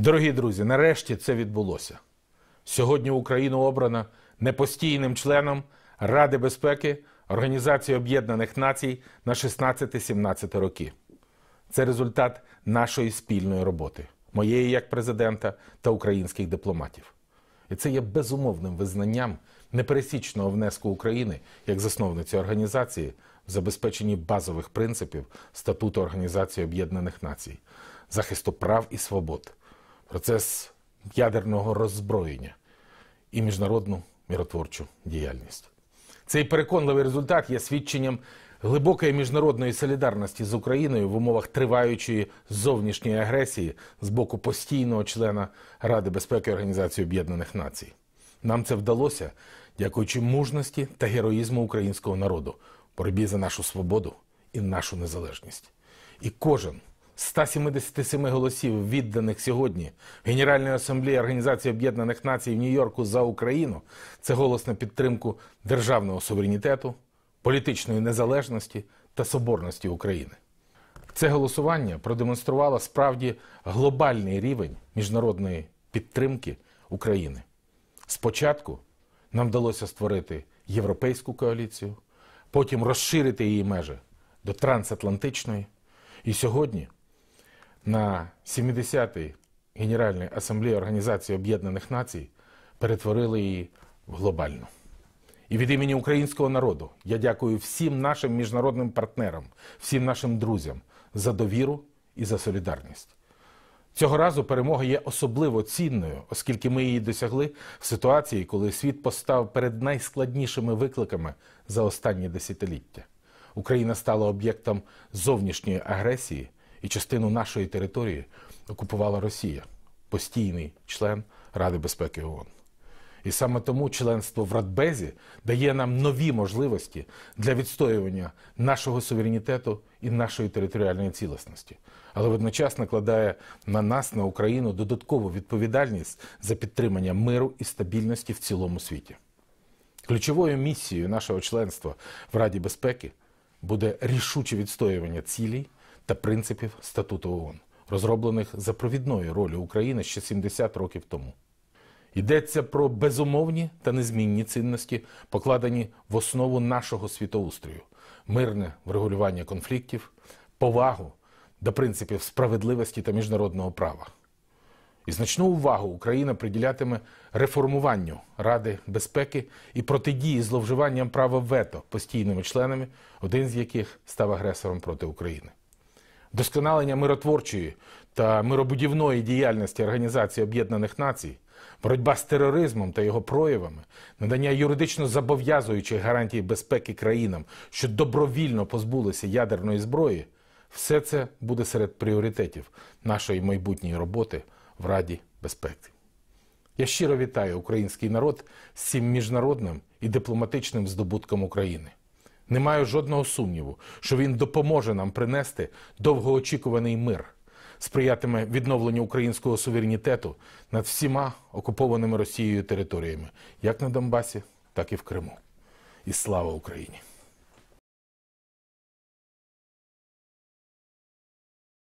Дорогі друзі, нарешті це відбулося. Сьогодні Україну обрано непостійним членом Ради безпеки Організації Об'єднаних Націй на 16-17 роки. Це результат нашої спільної роботи, моєї як президента та українських дипломатів. І це є безумовним визнанням непересічного внеску України як засновниці організації в забезпеченні базових принципів статуту Організації Об'єднаних Націй, захисту прав і свобод, процес ядерного роззброєння і міжнародну миротворчу діяльність. Цей переконливий результат є свідченням глибокої міжнародної солідарності з Україною в умовах триваючої зовнішньої агресії з боку постійного члена Ради безпеки Організації Об'єднаних Націй. Нам це вдалося, дякуючи мужності та героїзму українського народу, боротьбі за нашу свободу і нашу незалежність. І кожен 177 голосів, відданих сьогодні в Генеральній асамблеї Організації Об'єднаних Націй в Нью-Йорку за Україну, це голос на підтримку державного суверенітету, політичної незалежності та соборності України. Це голосування продемонструвало справді глобальний рівень міжнародної підтримки України. Спочатку нам вдалося створити європейську коаліцію, потім розширити її межі до трансатлантичної. І сьогодні на 70-й Генеральній асамблеї Організації Об'єднаних Націй перетворили її в глобальну. І від імені українського народу я дякую всім нашим міжнародним партнерам, всім нашим друзям за довіру і за солідарність. Цього разу перемога є особливо цінною, оскільки ми її досягли в ситуації, коли світ постав перед найскладнішими викликами за останні десятиліття. Україна стала об'єктом зовнішньої агресії, і частину нашої території окупувала Росія, постійний член Ради безпеки ООН. І саме тому членство в Радбезі дає нам нові можливості для відстоювання нашого суверенітету і нашої територіальної цілісності, але водночас накладає на нас, на Україну, додаткову відповідальність за підтримання миру і стабільності в цілому світі. Ключовою місією нашого членства в Раді безпеки буде рішуче відстоювання цілей та принципів статуту ООН, розроблених за провідною ролью України ще 70 років тому. Йдеться про безумовні та незмінні цінності, покладені в основу нашого світоустрою, мирне врегулювання конфліктів, повагу до принципів справедливості та міжнародного права. І значну увагу Україна приділятиме реформуванню Ради безпеки і протидії зловживанням права вето постійними членами, один з яких став агресором проти України. Досконалення миротворчої та миробудівної діяльності Організації Об'єднаних Націй, боротьба з тероризмом та його проявами, надання юридично зобов'язуючих гарантій безпеки країнам, що добровільно позбулися ядерної зброї, все це буде серед пріоритетів нашої майбутньої роботи в Раді безпеки. Я щиро вітаю український народ з цим міжнародним і дипломатичним здобутком України. Не маю жодного сумніву, що він допоможе нам принести довгоочікуваний мир, сприятиме відновленню українського суверенітету над всіма окупованими Росією територіями, як на Донбасі, так і в Криму. І слава Україні!